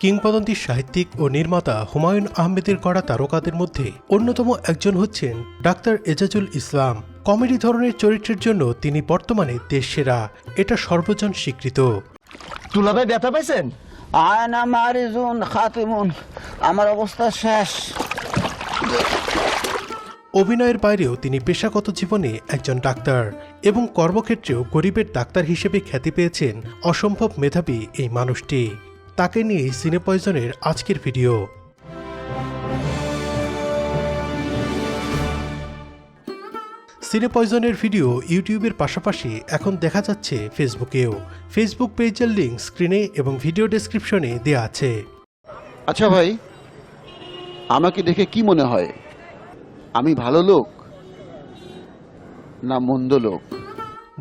কিংবদন্তি সাহিত্যিক ও নির্মাতা হুমায়ুন আহমেদের গড়া তারকাদের মধ্যে অন্যতম একজন হচ্ছেন ডাক্তার এজাজুল ইসলাম। কমেডি ধরনের চরিত্রের জন্য তিনি বর্তমানে দেশ সেরা এটা সর্বজন স্বীকৃত। তুলাভাই ব্যথা পাইছেন? আয়না মারিজুন খাতিমুন আমার অবস্থা শেষ। অভিনয়ের বাইরেও তিনি পেশাগত জীবনে একজন ডাক্তার এবং কর্মক্ষেত্রেও গরিবের ডাক্তার হিসেবে খ্যাতি পেয়েছেন অসম্ভব মেধাবী এই মানুষটি। তাকে নিয়ে সিনে পয়জনের আজকের ভিডিও। সিনে পয়জনের ভিডিও ইউটিউবের পাশাপাশি এখন দেখা যাচ্ছে ফেসবুকেও। ফেসবুক পেজের লিঙ্ক স্ক্রিনে এবং ভিডিও ডেসক্রিপশনে দেওয়া আছে। আচ্ছা ভাই, আমাকে দেখে কি মনে হয়? আমি ভালো লোক না মন্দ লোক?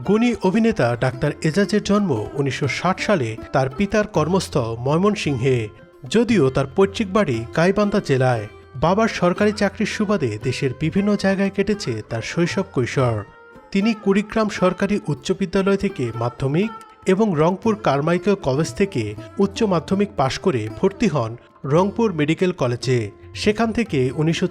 গুণী অভিনেতা ডাক্তার এজাজের জন্ম উনিশশো ষাট সালে তার পিতার কর্মস্থল ময়মনসিংহে, যদিও তার পৈতৃক বাড়ি গাইবান্ধা জেলায়। বাবার সরকারি চাকরির সুবাদে দেশের বিভিন্ন জায়গায় কেটেছে তার শৈশব কৈশোর। তিনি কুড়িগ্রাম সরকারি উচ্চ বিদ্যালয় থেকে মাধ্যমিক এবং রংপুর কারমাইকেল কলেজ থেকে উচ্চ মাধ্যমিক পাশ করে ভর্তি হন রংপুর মেডিকেল কলেজে। সেখান থেকে উনিশশো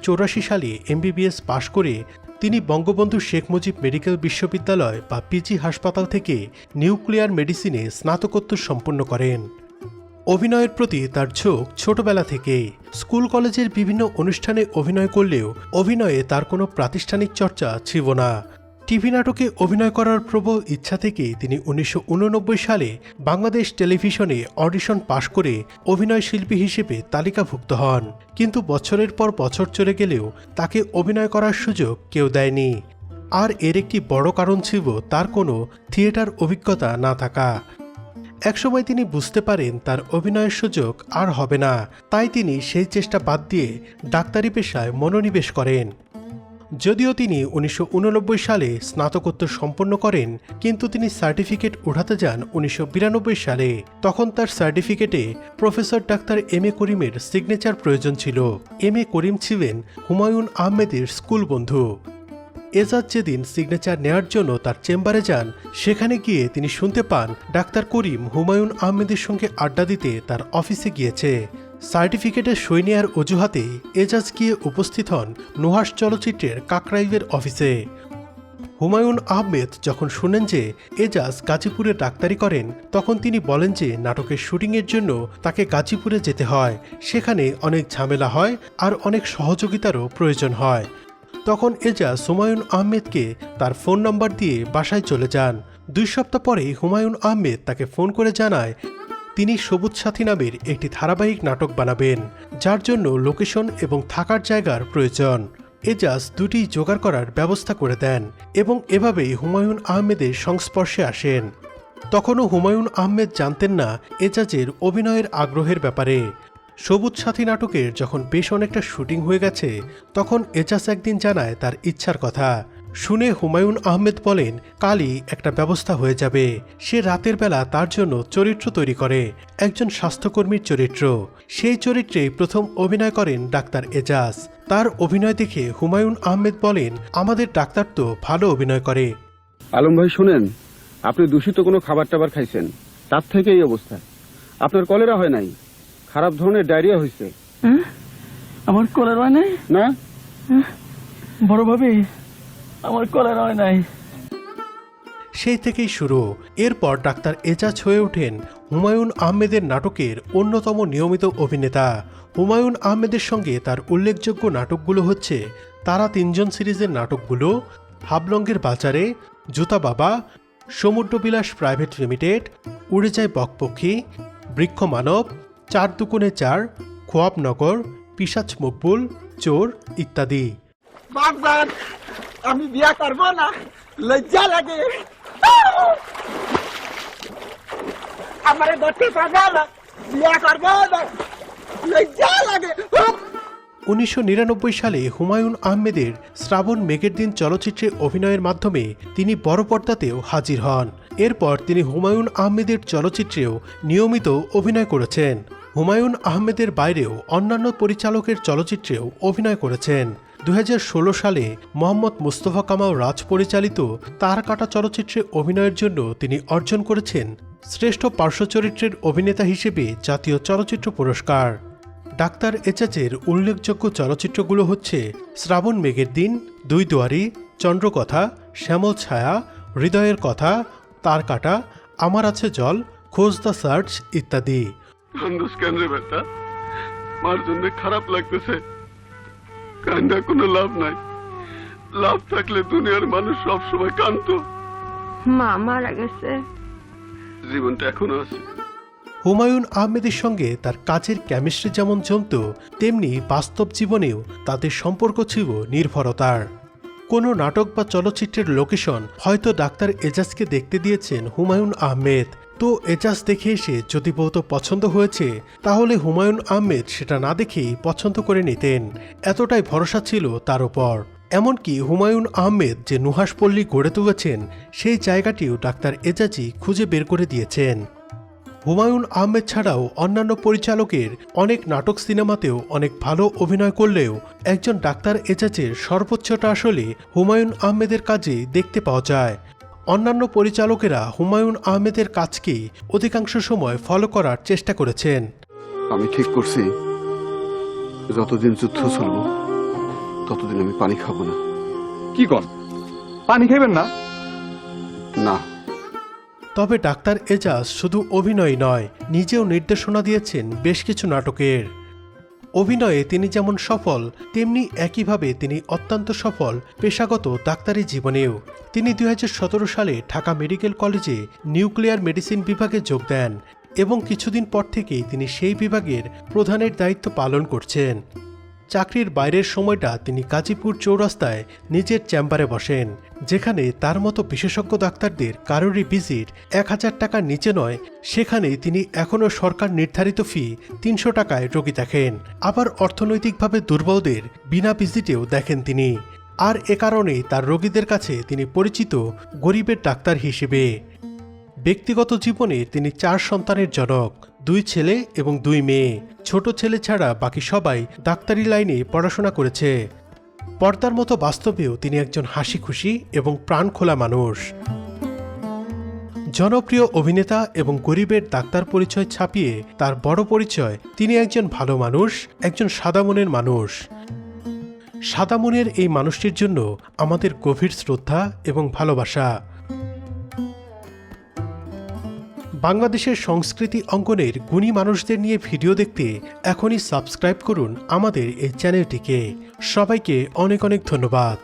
সালে এমবিবিএস পাশ করে তিনি বঙ্গবন্ধু শেখ মুজিব মেডিকেল বিশ্ববিদ্যালয় বা পিজি হাসপাতাল থেকে নিউক্লিয়ার মেডিসিনে স্নাতকোত্তর সম্পন্ন করেন। অভিনয়ের প্রতি তার ঝোঁক ছোটবেলা থেকে স্কুল কলেজের বিভিন্ন অনুষ্ঠানে অভিনয় করলেও অভিনয়ে তার কোনো প্রাতিষ্ঠানিক চর্চা ছিল না। টিভি নাটকে অভিনয় করার প্রবল ইচ্ছা থেকে তিনি উনিশশো উননব্বই সালে বাংলাদেশ টেলিভিশনে অডিশন পাশ করে অভিনয় শিল্পী হিসেবে তালিকাভুক্ত হন। কিন্তু বছরের পর বছর চলে গেলেও তাকে অভিনয় করার সুযোগ কেউ দেয়নি। আর এর একটি বড় কারণ ছিল তার কোনো থিয়েটার অভিজ্ঞতা না থাকা। একসময় তিনি বুঝতে পারেন তার অভিনয়ের সুযোগ আর হবে না। তাই তিনি সেই চেষ্টা বাদ দিয়ে ডাক্তারি পেশায় মনোনিবেশ করেন। যদিও তিনি উনিশশো উননব্বই সালে স্নাতকোত্তর সম্পন্ন করেন, কিন্তু তিনি সার্টিফিকেট উঠাতে যান উনিশশো বিরানব্বই সালে। তখন তার সার্টিফিকেটে প্রফেসর ডাক্তার এম এ করিমের সিগনেচার প্রয়োজন ছিল। এম এ করিম ছিলেন হুমায়ুন আহমেদের স্কুল বন্ধু। এজাজ যেদিন সিগনেচার নেয়ার জন্য তার চেম্বারে যান, সেখানে গিয়ে তিনি শুনতে পান ডাক্তার করিম হুমায়ুন আহমেদের সঙ্গে আড্ডা দিতে তার অফিসে গিয়েছে। সার্টিফিকেটের সই নেয়ার অজুহাতে এজাজ গিয়ে উপস্থিত হন নুহাস চলচ্চিত্রের কাকরাইবের অফিসে। হুমায়ুন আহমেদ যখন শুনেন যে এজাজ গাজীপুরে ডাক্তারি করেন, তখন তিনি বলেন যে নাটকের শুটিংয়ের জন্য তাকে গাজীপুরে যেতে হয়। সেখানে অনেক ঝামেলা হয় আর অনেক সহযোগিতারও প্রয়োজন হয়। তখন এজাজ হুমায়ুন আহমেদকে তার ফোন নম্বর দিয়ে বাসায় চলে যান। দুই সপ্তাহ পরে হুমায়ুন আহমেদ তাকে ফোন করে জানায় তিনি সবুজ সাথী নামের একটি ধারাবাহিক নাটক বানাবেন, যার জন্য লোকেশন এবং থাকার জায়গার প্রয়োজন। এজাজ দুটি জোগাড় করার ব্যবস্থা করে দেন এবং এভাবেই হুমায়ুন আহমেদের সংস্পর্শে আসেন। তখনও হুমায়ুন আহমেদ জানতেন না এজাজের অভিনয়ের আগ্রহের ব্যাপারে। সবুজ সাথী নাটকের যখন বেশ অনেকটা শুটিং হয়ে গেছে, তখন এজাজ একদিন জানায় তার ইচ্ছার কথা। শুনে হুমায়ুন আহমেদ বলেন কালই একটা ব্যবস্থা হয়ে যাবে। সে রাতের বেলা তার জন্য চরিত্র তৈরি করে একজন স্বাস্থ্যকর্মীর চরিত্র। সেই চরিত্রে প্রথম অভিনয় করেন ডাক্তার এজাজ। তার অভিনয় দেখে হুমায়ুন আহমেদ বলেন আমাদের ডাক্তার তো ভালো অভিনয় করে। আলম ভাই শুনেন আপনি দূষিত কোনো খাবার টাবার খাইছেন তার থেকে এই অবস্থা। আপনার কলেরা হয় নাই খারাপ ধরনের ডায়রিয়া হয়েছে হ্যাঁ? আমার কলের হয় নাই? না? বড় ভাবি আমার কলের হয় নাই। সেই থেকেই শুরু। এরপর ডাক্তার এজাজ হয়ে ওঠেন হুমায়ুন আহমেদের নাটকের অন্যতম নিয়মিত অভিনেতা। হুমায়ুন আহমেদের সঙ্গে তার উল্লেখযোগ্য নাটকগুলো হচ্ছে তারা তিনজন সিরিজের নাটকগুলো হাবলঙ্গের বাজারে জুতা বাবা সমুদ্রবিলাস প্রাইভেট লিমিটেড উড়ে যায় বকপক্ষী বৃক্ষ মানব চার দুকুনে চার খোয়াবনগর পিসাচ মকবুল চোর ইত্যাদি। আমি বিয়া করব না, লজ্জা লাগে। আমারে পারবে না বিয়া করব না, লজ্জা লাগে। উনিশশো নিরানব্বই সালে হুমায়ুন আহমেদের শ্রাবণ মেঘের দিন চলচ্চিত্রে অভিনয়ের মাধ্যমে তিনি বড় পর্দাতেও হাজির হন। এরপর তিনি হুমায়ুন আহমেদের চলচ্চিত্রেও নিয়মিত অভিনয় করেছেন। হুমায়ুন আহমেদের বাইরেও অন্যান্য পরিচালকের চলচ্চিত্রেও অভিনয় করেছেন। দু হাজার ষোলো সালে মোহাম্মদ মুস্তফা কামাল রাজ পরিচালিত তার কাটা চলচ্চিত্রে অভিনয়ের জন্য তিনি অর্জন করেছেন শ্রেষ্ঠ পার্শ্ব চরিত্রের অভিনেতা হিসেবে জাতীয় চলচ্চিত্র পুরস্কার। ডাক্তার এচাচের উল্লেখযোগ্য চলচ্চিত্রগুলো হচ্ছে শ্রাবণ মেঘের দিন, দুই দুয়ারি, চন্দ্রকথা, শ্যামল ছায়া, হৃদয়ের কথা, তার কাটা, আমার আছে জল, খোঁজ দ্য সার্চ ইত্যাদি। খারাপ লাগতেছে। কান্দা কোনো লাভ নাই। লাভ থাকলে দুনিয়ার মানুষ সব সময় কান্ত মা মারা গেছে। জীবনটা এখনও আছে। হুমায়ুন আহমেদের সঙ্গে তার কাজের কেমিস্ট্রি যেমন জমত তেমনি বাস্তব জীবনেও তাদের সম্পর্ক ছিল নির্ভরতার। কোনো নাটক বা চলচ্চিত্রের লোকেশন হয়তো ডাক্তার এজাজকে দেখতে দিয়েছেন হুমায়ুন আহমেদ। তো এজাজ দেখে এসে যদি বলতো পছন্দ হয়েছে, তাহলে হুমায়ুন আহমেদ সেটা না দেখেই পছন্দ করে নিতেন। এতটাই ভরসা ছিল তার উপর। এমনকি হুমায়ুন আহমেদ যে নুহাসপল্লী গড়ে তুলেছেন, সেই জায়গাটিও ডাক্তার এজাজি খুঁজে বের করে দিয়েছেন। হুমায়ুন আহমেদ ছাড়াও অন্যান্য পরিচালকের অনেক নাটক সিনেমাতেও অনেক ভালো অভিনয় করলেও একজন ডাক্তার এজাজের সর্বোচ্চটা আসলে হুমায়ুন আহমেদের কাজে দেখতে পাওয়া যায়। অন্যান্য পরিচালকেরা হুমায়ুন আহমেদের কাজকে অধিকাংশ সময় ফলো করার চেষ্টা করেছেন। আমি ঠিক করছি। যতদিন যুদ্ধ চলবো ততদিন আমি পানি খাব না। কি কর? পানি খাইবেন না? না। তবে ডাক্তার এজাজ শুধু অভিনয় নয় নিজেও নির্দেশনা দিয়েছেন বেশ কিছু নাটকের। অভিনয়ে তিনি যেমন সফল, তেমনি একইভাবে তিনি অত্যন্ত সফল পেশাগত ডাক্তারি জীবনেও। তিনি দুই হাজার সতেরো সালে ঢাকা মেডিকেল কলেজে নিউক্লিয়ার মেডিসিন বিভাগে যোগ দেন এবং কিছুদিন পর থেকেই তিনি সেই বিভাগের প্রধানের দায়িত্ব পালন করছেন। চাকরির বাইরের সময়টা তিনি গাজীপুর চৌরাস্তায় নিজের চেম্বারে বসেন, যেখানে তার মতো বিশেষজ্ঞ ডাক্তারদের কারোরই ভিজিট এক হাজার টাকার নিচে নয় সেখানে তিনি এখনও সরকার নির্ধারিত ফি তিনশো টাকায় রোগী দেখেন। আবার অর্থনৈতিকভাবে দুর্বলদের বিনা ভিজিটেও দেখেন তিনি। আর এ কারণেই তার রোগীদের কাছে তিনি পরিচিত গরিবের ডাক্তার হিসেবে। ব্যক্তিগত জীবনে তিনি চার সন্তানের জনক। দুই ছেলে এবং দুই মেয়ে। ছোট ছেলে ছাড়া বাকি সবাই ডাক্তারি লাইনে পড়াশোনা করেছে। পর্দার মতো বাস্তবেও তিনি একজন হাসি খুশি এবং প্রাণখোলা মানুষ। জনপ্রিয় অভিনেতা এবং গরিবের ডাক্তার পরিচয় ছাপিয়ে তার বড় পরিচয়, তিনি একজন ভালো মানুষ, একজন সাদা মনের মানুষ। সাদা মনের এই মানুষটির জন্য আমাদের গভীর শ্রদ্ধা এবং ভালোবাসা। বাংলাদেশের সংস্কৃতি অঙ্গনের গুণী মানুষদের নিয়ে ভিডিও দেখতে এখনই সাবস্ক্রাইব করুন আমাদের এই চ্যানেলটিকে। সবাইকে অনেক অনেক ধন্যবাদ।